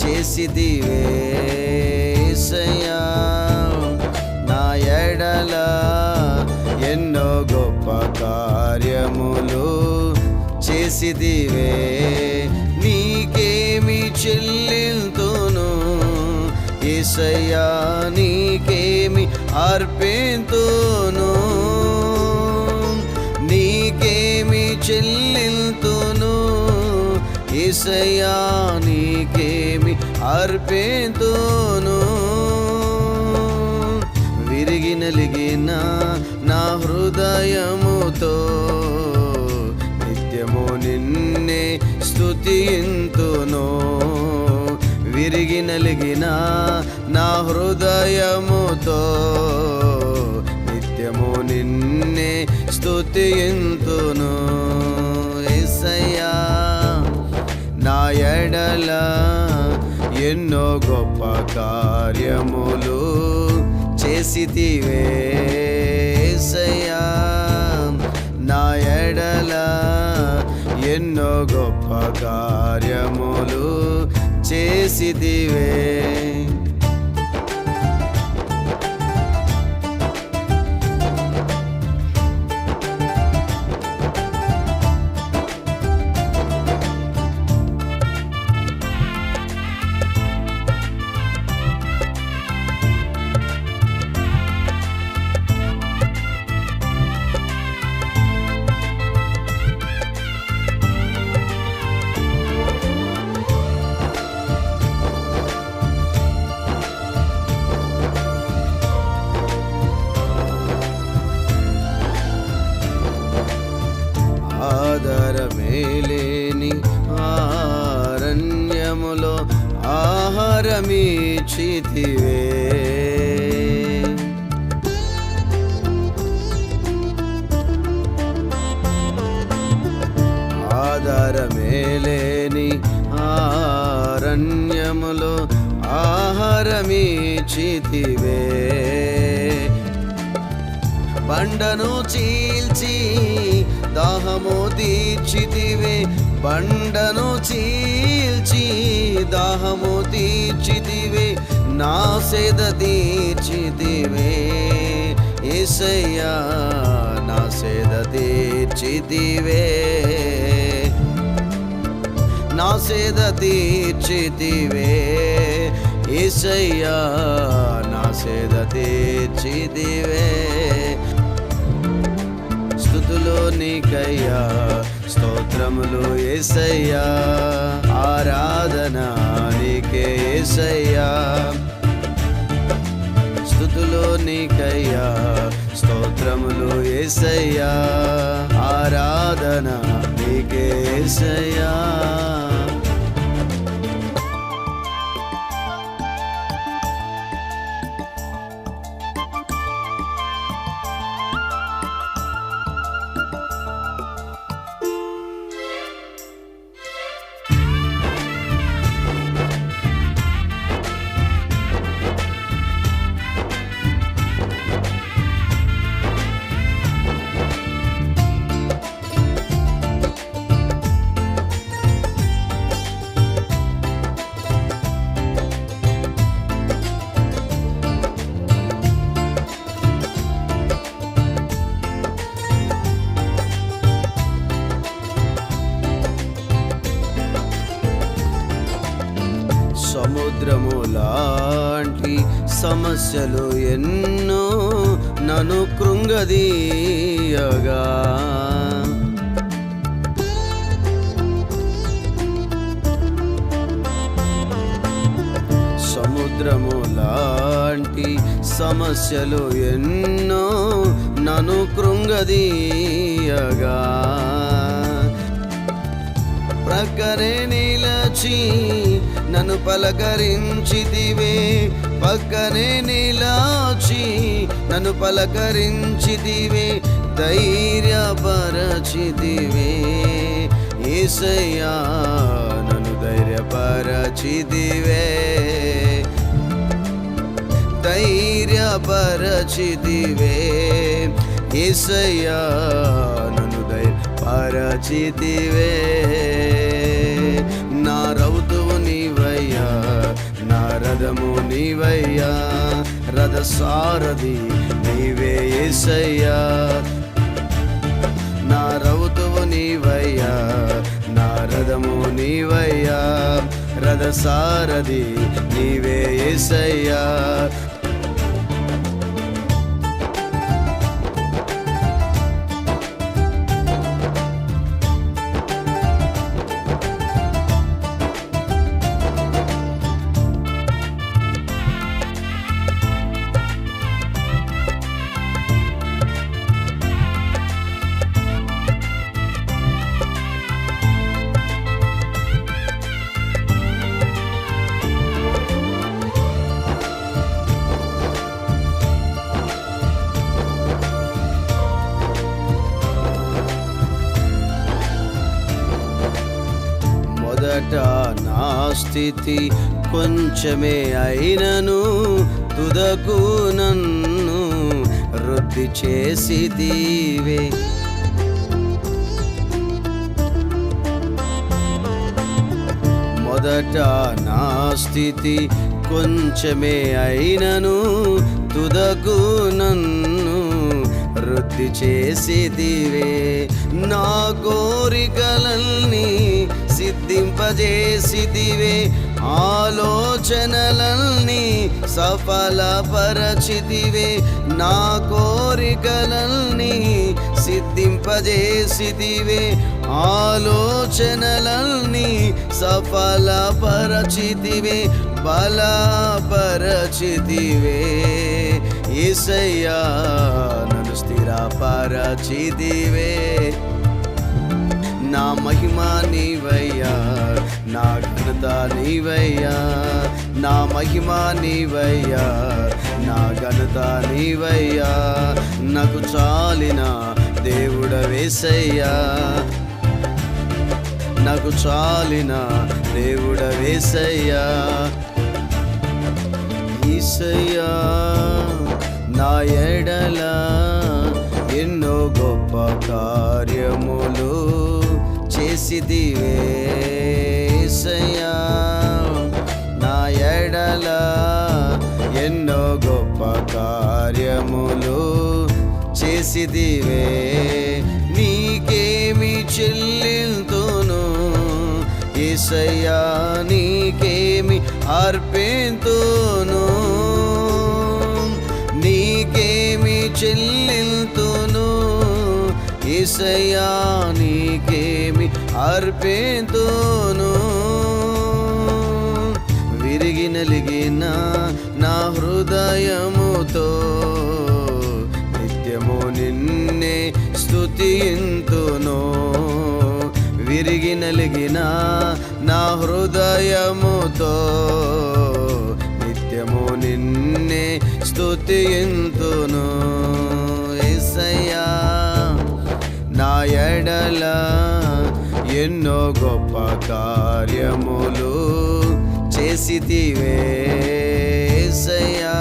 చేసిదివే యేసయ్యా నా ఎడల ఎన్నో గొప్ప కార్యములు చేసిదివే. నీకేమి చెల్లింతును ఏసయ్యా నీకేమి అర్పింతును నీకేమి చెల్లింతును ఏసయ్యా నీకేమి అర్పింతును? విరిగి నలిగిన నా హృదయముతో నిత్యము నిన్నే స్తుతింతును విరిగి నలిగిన నా హృదయముతో నిత్యము నిన్నే స్తుతింతును ఎసయ్యా ఎన్నో గొప్ప కార్యములు చేసితివే యేసయ్యా నా ఎడల ఎన్నో గొప్ప కార్యములు చేసితివే. ఆహారమీచితివే ఆధారమేలేని ఆరణ్యములో ఆహారమీచితివే. బండను చీల్చి దాహము తీర్చితివే. బండను చీల్చి దాహము తీర్చితివే. నా సేద తీర్చితివే ఏసయ్యా నా సేద తీర్చిదివే నా సేద తీర్చిదివే ఏసయ్యా నా సేద తీర్చితివే స్థుతులు నీకయ్యా స్తోత్రములు ఏసయ్యా ఆరాధన నీకయ్యా. స్తోత్రములు ఏసయ్యా. ఆరాధన నీకేసయ్యా సముద్రము లాంటి సమస్యలు ఎన్నో నన్ను కృంగదీయగా. సముద్రము లాంటి సమస్యలు ఎన్నో నన్ను కృంగదీయగా. ప్రకరే నిలచి నన్ను పలకరించితివే. పక్కనే నిలాచి నన్ను పలకరించితివే. ధైర్యపరచితివే. ఏసయ్యా నన్ను ధైర్యపరచితివే. ధైర్యపరచితివే. ఏసయ్యా నన్ను ధైర్యపరచితివే. రథము నీవయ్యా రథ సారథి నీవే ఏసయ్యా. నా రౌతువు నీవయ్యా నా రథము నీవయ్యా రథ సారథి నీవే ఏసయ్యా. స్థితి కొంచెమే అయినను తుదకు నన్ను వృద్ధి చేసి దీవే మొదట నా స్థితి కొంచెమే అయినను తుదకు నన్ను వృద్ధి చేసేదివే నా కోరికలన్నీ సిద్ధింపజేసిదివే ఆలోచనలన్నీ సఫలపరచితివే. నా కోరికలన్నీ సిద్ధింపజేసిదివే ఆలోచనలన్నీ సఫలపరచితివే. బలపరచితివే. ఏసయ్యా నన్ను స్థిరపరచితివే. నా మహిమా నీవయ్యా. నా ఘనత నీవయ్యా. నా మహిమ నీవయ్యా. నా ఘనత నీవయ్యా. నాకు చాలిన దేవుడ వేసయ్యా. నాకు చాలిన దేవుడ వేసయ్యా. ఈసయ్యా నా ఎడల ఎన్నో గొప్ప కార్యములు చేసిదివే ఈసయ్యా నా ఎడల ఎన్నో గొప్ప కార్యములు చేసిదివే. నీకేమి చెల్లింతును? ఏసయ్యా నీకేమి అర్పింతును? నీకేమి చెల్లి ఏసయ్యా నీకేమి అర్పేతోను? విరిగి నలిగిన నా హృదయముతో నిత్యము నిన్నే స్తుతింతును విరిగి నలిగిన నా హృదయముతో నిత్యము నిన్నే స్తుతింతును ఎడల ఎన్నో గొప్ప కార్యములు చేసితివే ఏసయ్యా.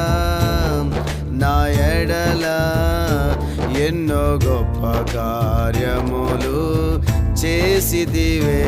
నా ఎడల ఎన్నో గొప్ప కార్యములు చేసితివే.